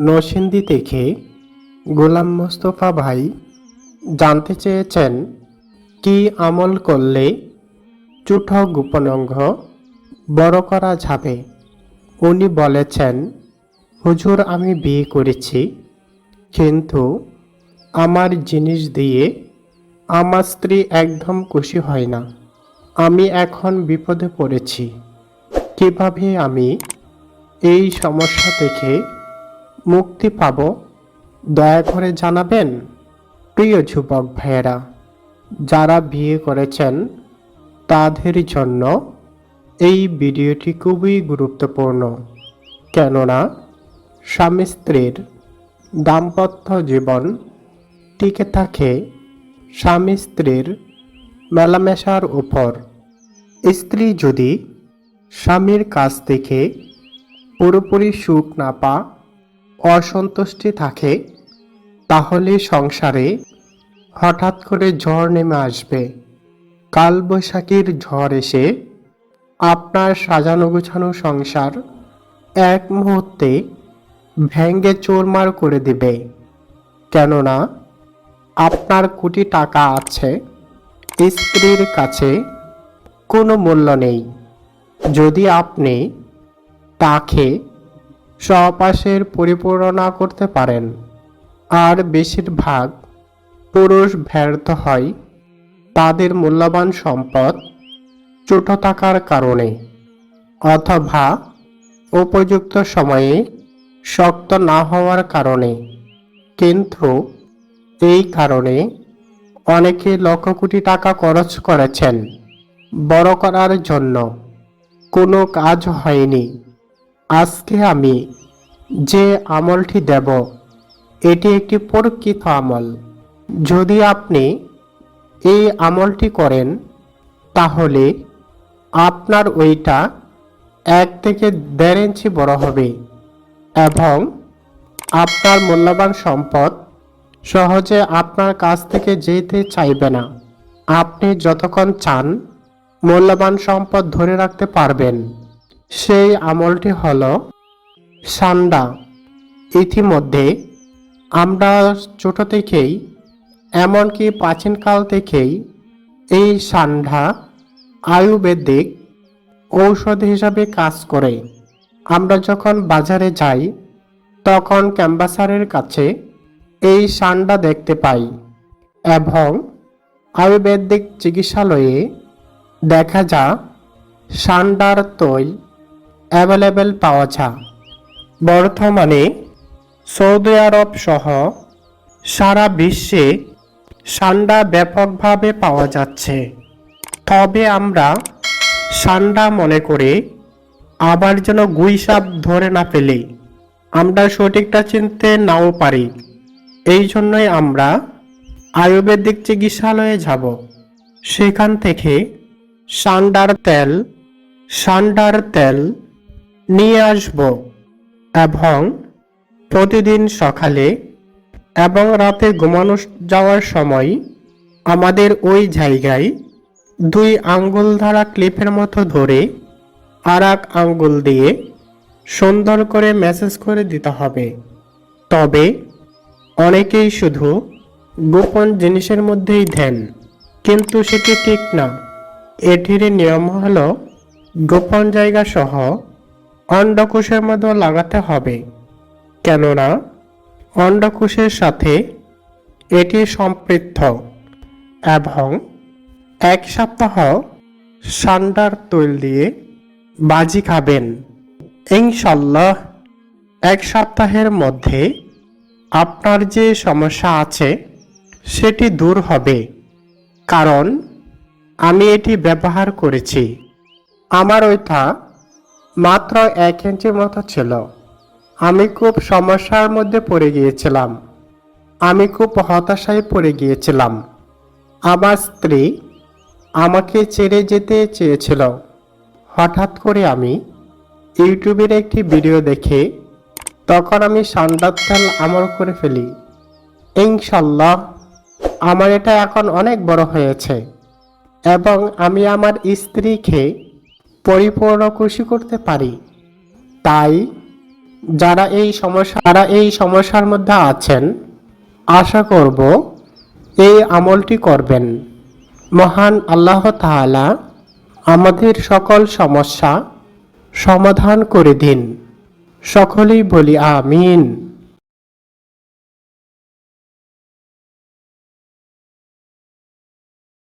নরসিংদী থেকে গোলাম মোস্তফা ভাই জানতে চেয়েছেন, কি আমল করলে চুঠ গোপনঙ্গ বড় করা যাবে? উনি বলেছেন, হুজুর, আমি বিয়ে করেছি, কিন্তু আমার জিনিস দিয়ে আমার স্ত্রী একদম খুশি হয় না। আমি এখন বিপদে পড়েছি। কীভাবে আমি এই সমস্যা থেকে মুক্তি পাব। দয়া করে জানাবেন, প্রিয় যুবক ভাইয়েরা, যারা বিয়ে করেছেন, তাদের জন্য এই ভিডিওটি খুবই গুরুত্বপূর্ণ। কেননা, স্বামী স্ত্রীর দাম্পত্য জীবন টিকে থাকে স্বামী স্ত্রীর মেলামেশার উপর। স্ত্রী যদি স্বামীর কাছ থেকে পুরোপুরি সুখ না পা অসন্তুষ্টি থাকে, তাহলে সংসারে হঠাৎ করে ঝড় নেমে আসবে। কালবৈশাখীর ঝড় এসে আপনার সাজানো গোছানো সংসার এক মুহূর্তে ভেঙ্গে চোরমার করে দিবে। কেননা আপনার কোটি টাকা আছে, স্ত্রীর কাছে কোনো মূল্য নেই। যদি আপনি তাকে স্বপাশের পরিপূর্ণা করতে পারেন। আর বেশিরভাগ পুরুষ ব্যর্থ হয় তাদের মূল্যবান সম্পদ ছোট থাকার কারণে অথবা উপযুক্ত সময়ে শক্ত না হওয়ার কারণে। কিন্তু এই কারণে অনেকে লক্ষ কোটি টাকা খরচ করেছেন। বড় করার জন্য কোনো কাজ হয়নি। আজকে আমি যে আমলটি দেব, এটি একটি পরীক্ষিত আমল। যদি আপনি এই আমলটি করেন, তাহলে আপনার ওইটা এক থেকে দেড় ইঞ্চি বড় হবে এবং আপনার মূল্যবান সম্পদ সহজে আপনার কাছ থেকে যেতে চাইবে না। আপনি যতক্ষণ চান, মূল্যবান সম্পদ ধরে রাখতে পারবেন। সেই আমলটি হল সান্ডা। ইতিমধ্যে আমরা ছোট থেকেই, এমনকি প্রাচীনকাল থেকেই এই সান্ডা আয়ুর্বেদিক ঔষধ হিসাবে কাজ করে। আমরা যখন বাজারে যাই, তখন ক্যাম্বাসারের কাছে এই সান্ডা দেখতে পাই এবং আয়ুর্বেদিক চিকিৎসালয়ে দেখা যা সান্ডার তৈল অ্যাভেলেবেল পাওয়া যায় বর্তমানে সৌদি আরব সহ সারা বিশ্বে সান্ডা ব্যাপকভাবে পাওয়া যাচ্ছে। তবে আমরা সান্ডা মনে করে আবার যেন গুইসাপ ধরে না ফেলি। আমরা সঠিকটা চিনতে নাও পারি। এই জন্যই আমরা আয়ুর্বেদিক চিকিৎসালয়ে যাব। সেখান থেকে সান্ডার তেল সান্ডার তেল নিয়ে আসব এবং প্রতিদিন সকালে এবং রাতে ঘুমানো যাওয়ার সময় আমাদের ওই জায়গায় দুই আঙ্গুল ধারা ক্লিপের মতো ধরে আর এক আঙ্গুল দিয়ে সুন্দর করে মেসেজ করে দিতে হবে। তবে অনেকেই শুধু গোপন জিনিসের মধ্যেই দেন কিন্তু সেটি ঠিক না। এটির নিয়ম হলো গোপন জায়গা সহ অন্ডকোষের মধ্যে লাগাতে হবে। কেননা অন্ডকোষের সাথে এটি সম্পৃক্ত এবং এক সপ্তাহ সান্ডার তৈল দিয়ে বাজি খাবেন। ইনশাল্লাহ এক সপ্তাহের মধ্যে আপনার যে সমস্যা আছে, সেটি দূর হবে। কারণ, আমি এটি ব্যবহার করেছি। আমার ওইটা মাত্র এক ইঞ্চির মতো ছিল। আমি খুব সমস্যার মধ্যে পড়ে গিয়েছিলাম। আমি খুব হতাশায় পড়ে গিয়েছিলাম। আমার স্ত্রী আমাকে ছেড়ে যেতে চেয়েছিল। হঠাৎ করে আমি ইউটিউবের একটি ভিডিও দেখে তখন আমি সান্ডার তেল আমল করে ফেলি। ইনশাল্লাহ, আমার এটা এখন অনেক বড় হয়েছে। এবং আমি আমার স্ত্রীকে পরিপূর্ণ খুশি করতে পারি। তাই যারা এই সমস্যা যারা এই সমস্যার মধ্যে আছেন, আশা করব এই আমলটি করবেন। মহান আল্লাহ তাআলা আমাদের সকল সমস্যা সমাধান করে দিন। সকলেই বলি আমিন।